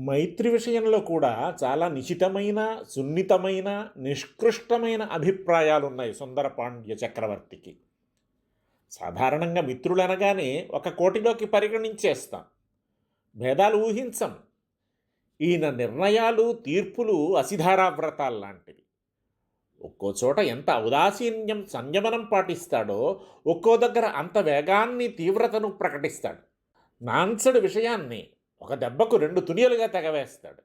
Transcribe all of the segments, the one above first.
మైత్రి విషయంలో కూడా చాలా నిశితమైన సున్నితమైన నిష్కృష్టమైన అభిప్రాయాలు ఉన్నాయి సుందర పాండ్య చక్రవర్తికి. సాధారణంగా మిత్రులు అనగానే ఒక కోటిలోకి పరిగణించేస్తాం. భేదాలు ఊహించం. ఈయన నిర్ణయాలు తీర్పులు అసిధారావ్రతాలు లాంటివి ఒక్కో చోట ఎంత ఔదాసీన్యం సంయమనం పాటిస్తాడో ఒక్కో దగ్గర అంత వేగాన్ని తీవ్రతను ప్రకటిస్తాడు. నాన్సడు విషయాన్ని ఒక దెబ్బకు రెండు తునియలుగా తెగవేస్తాడు.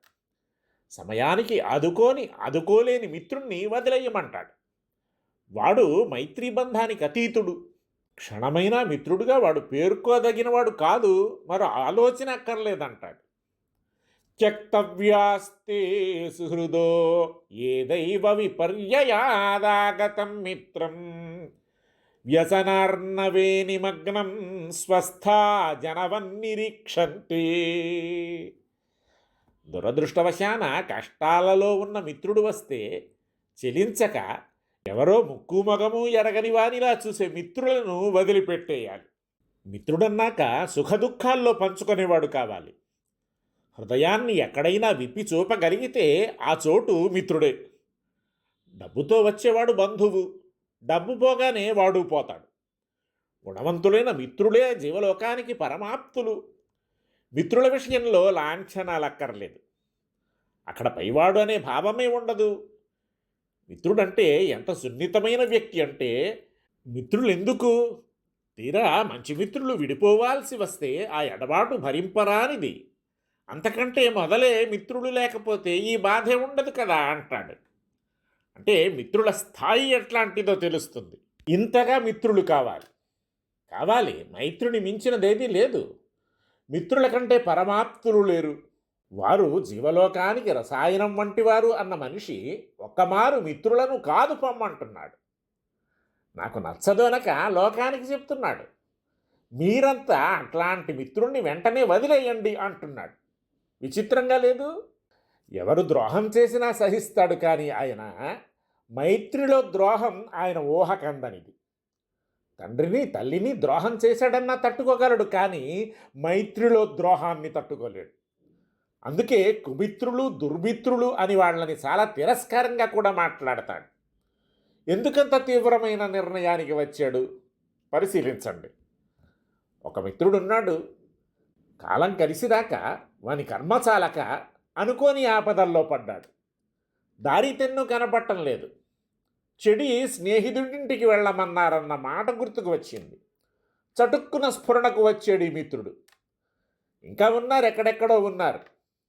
సమయానికి ఆదుకోని ఆదుకోలేని మిత్రుణ్ణి వదిలేయమంటాడు. వాడు మైత్రీబంధానికి అతీతుడు. క్షణమైన మిత్రుడుగా వాడు పేర్కోదగినవాడు కాదు మరో ఆలోచన అక్కర్లేదంటాడు. త్యక్తవ్యాస్తే సుహృదో ఏదైవ విపర్యయాదాగతం మిత్రం. వ్యసనార్ణవే నిమగ్నం స్వస్థా జనవన్నిరీక్షంతే. దురదృష్టవశాన కష్టాలలో ఉన్న మిత్రుడు వస్తే చెలించక ఎవరో ముక్కు మగము ఎరగని వానిలా చూసే మిత్రులను వదిలిపెట్టేయాలి. మిత్రుడన్నాక సుఖదుఖాల్లో పంచుకునేవాడు కావాలి. హృదయాన్ని ఎక్కడైనా విప్పి చూపగలిగితే ఆ చోటు మిత్రుడే. డబ్బుతో వచ్చేవాడు బంధువు. డబ్బు పోగానే వాడు పోతాడు. గుణవంతులైన మిత్రులే జీవలోకానికి పరమాప్తులు. మిత్రుల విషయంలో లాంఛనాలక్కర్లేదు. అక్కడ పైవాడు అనే భావమే ఉండదు. మిత్రుడంటే ఎంత సున్నితమైన వ్యక్తి అంటే మిత్రులు ఎందుకు తీరా మంచి మిత్రులు విడిపోవాల్సి వస్తే ఆ ఎడబాటు భరింపరానిది. అంతకంటే మొదలే మిత్రులు లేకపోతే ఈ బాధే ఉండదు కదా అంటాడు. అంటే మిత్రుల స్థాయి ఎట్లాంటిదో తెలుస్తుంది. ఇంతగా మిత్రులు కావాలి. కావాలి మైత్రుని మించినదేదీ లేదు. మిత్రుల కంటే పరమాప్తులు లేరు. వారు జీవలోకానికి రసాయనం వంటివారు అన్న మనిషి ఒక్కమారు మిత్రులను కాదు పొమ్మంటున్నాడు. నాకు నచ్చదు లోకానికి చెప్తున్నాడు. మీరంతా అట్లాంటి మిత్రుణ్ణి వెంటనే వదిలేయండి అంటున్నాడు. విచిత్రంగా లేదు? ఎవరు ద్రోహం చేసినా సహిస్తాడు కానీ ఆయన మైత్రిలో ద్రోహం ఆయన ఊహ కందనిది. తండ్రిని తల్లిని ద్రోహం చేశాడన్నా తట్టుకోగలడు కానీ మైత్రిలో ద్రోహాన్ని తట్టుకోలేడు. అందుకే కుమిత్రులు దుర్మిత్రులు అని వాళ్ళని చాలా తిరస్కారంగా కూడా మాట్లాడతాడు. ఎందుకంత తీవ్రమైన నిర్ణయానికి వచ్చాడు? పరిశీలించండి. ఒక మిత్రుడున్నాడు. కాలం కలిసిదాకా వాని కర్మ చాలక అనుకోని ఆపదల్లో పడ్డాడు. దారితెన్ను కనపట్టం లేదు. చెడి స్నేహితుడింటికి వెళ్ళమన్నారన్న మాట గుర్తుకు వచ్చింది. చటుక్కున స్ఫురణకు వచ్చాడు ఈ మిత్రుడు. ఇంకా ఉన్నారు ఎక్కడెక్కడో ఉన్నారు.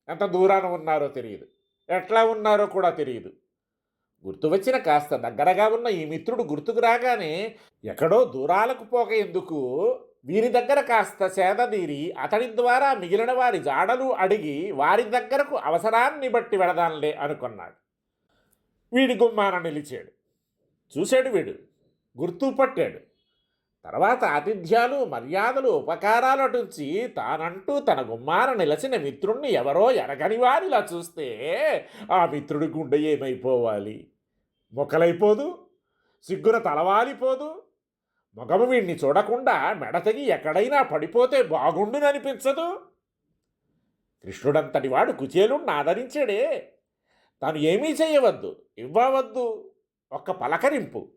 ఎంత దూరాన ఉన్నారో తెలియదు ఎట్లా ఉన్నారో కూడా తెలియదు గుర్తు వచ్చిన కాస్త దగ్గరగా ఉన్న ఈ మిత్రుడు గుర్తుకు రాగానే ఎక్కడో దూరాలకు పోక ఎందుకు వీరి దగ్గర కాస్త సేదదీరి అతడి ద్వారా మిగిలిన వారి జాడలు అడిగి వారి దగ్గరకు అవసరాన్ని బట్టి వెళదాంలే అనుకున్నాడు. వీడి గుమ్మాన నిలిచాడు. చూశాడు వీడు. గుర్తుపట్టాడు తర్వాత ఆతిథ్యాలు మర్యాదలు ఉపకారాలు అటుంచి తానంటూ తన గుమ్మాన నిలచిన మిత్రుణ్ణి ఎవరో ఎరగని వారిలా చూస్తే ఆ మిత్రుడి గుండె ఏమైపోవాలి? మొక్కలైపోదు? సిగ్గున తలవాలిపోదు? మగము వీణ్ణి చూడకుండా మెడతగి ఎక్కడైనా పడిపోతే బాగుండుననిపించదు. కృష్ణుడంతటి వాడు కుచేలుణ్ణి ఆదరించాడే. తాను ఏమీ చేయవద్దు ఇవ్వవద్దు. ఒక్క పలకరింపు.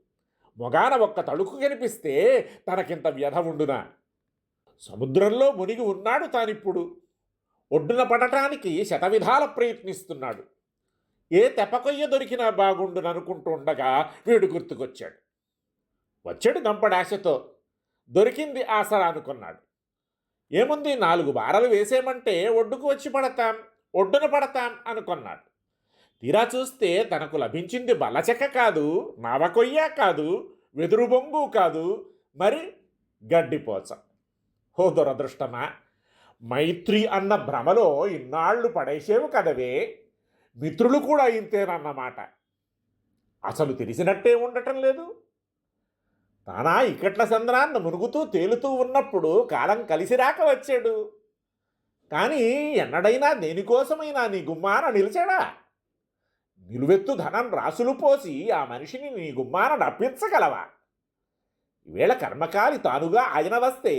మొగాన ఒక్క తళుకు కనిపిస్తే తనకింత వ్యధ ఉండునా? సముద్రంలో మునిగి ఉన్నాడు తానిప్పుడు. ఒడ్డున పడటానికి శతవిధాల ప్రయత్నిస్తున్నాడు. ఏ తెపకొయ్య దొరికినా బాగుండుననుకుంటూ ఉండగా వీడు గుర్తుకొచ్చాడు. వచ్చాడు దంపడాశతో దొరికింది ఆసరా అనుకున్నాడు. ఏముంది నాలుగు బారలు వేసేమంటే ఒడ్డుకు వచ్చి పడతాం ఒడ్డున పడతాం అనుకున్నాడు. తీరా చూస్తే తనకు లభించింది బలచెక్క కాదు నావకొయ్య కాదు వెదురు బొంగు కాదు మరి గడ్డిపోచ హో దురదృష్టమా! మైత్రి అన్న భ్రమలో ఇన్నాళ్ళు పడేసేవు కదవే మిత్రులు కూడా ఇంతేనన్నమాట. అసలు తెలిసినట్టే ఉండటం లేదు. తానా ఇక్కట్ల సంద్రాన్ని మునుగుతూ తేలుతూ ఉన్నప్పుడు కాలం కలిసి రాక వచ్చాడు. కానీ ఎన్నడైనా దేనికోసమైనా నీ గుమ్మాన నిలిచాడా? నిలువెత్తు ధనం రాసులు పోసి ఆ మనిషిని నీ గుమ్మాన నప్పించగలవా? ఈవేళ కర్మకాలి తానుగా ఆయన వస్తే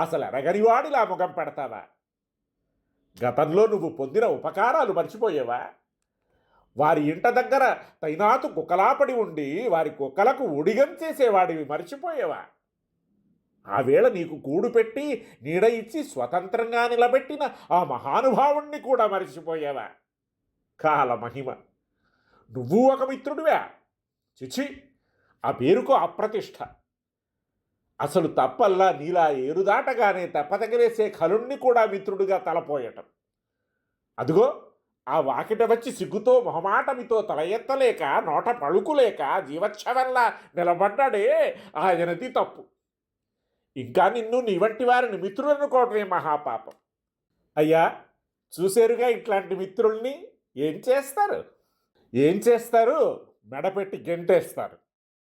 అసలు ఎరగనివాడిలా ముఖం పెడతావా? గతంలో నువ్వు పొందిన ఉపకారాలు మర్చిపోయేవా? వారి ఇంట దగ్గర తైనాతు కుక్కలాపడి ఉండి వారి కుక్కలకు ఉడిగం చేసేవాడివి మర్చిపోయేవా? ఆ వేళ నీకు కూడు పెట్టి నీడ ఇచ్చి స్వతంత్రంగా నిలబెట్టిన ఆ మహానుభావుణ్ణి కూడా మర్చిపోయావా? కాల మహిమ. నువ్వు ఒక మిత్రుడివా? చిచి ఆ పేరుకు అప్రతిష్ట అసలు తప్పల్లా నీలా ఏరుదాటగానే తెప్పతగిలేసే కలుణ్ణి కూడా మిత్రుడిగా తలపోయటం. అదిగో ఆ వాకిట వచ్చి సిగ్గుతో మొహమాటమితో తల ఎత్తలేక నోట పలుకులేక జీవచ్ఛవల్లా నిలబడ్డాడే ఆయనది తప్పు. ఇంకా నిన్ను నీ వంటి వారిని మిత్రులనుకోవటమే మహాపాపం. అయ్యా చూసేరుగా ఇట్లాంటి మిత్రుల్ని ఏం చేస్తారు? ఏం చేస్తారు? మెడపెట్టి గెంటేస్తారు.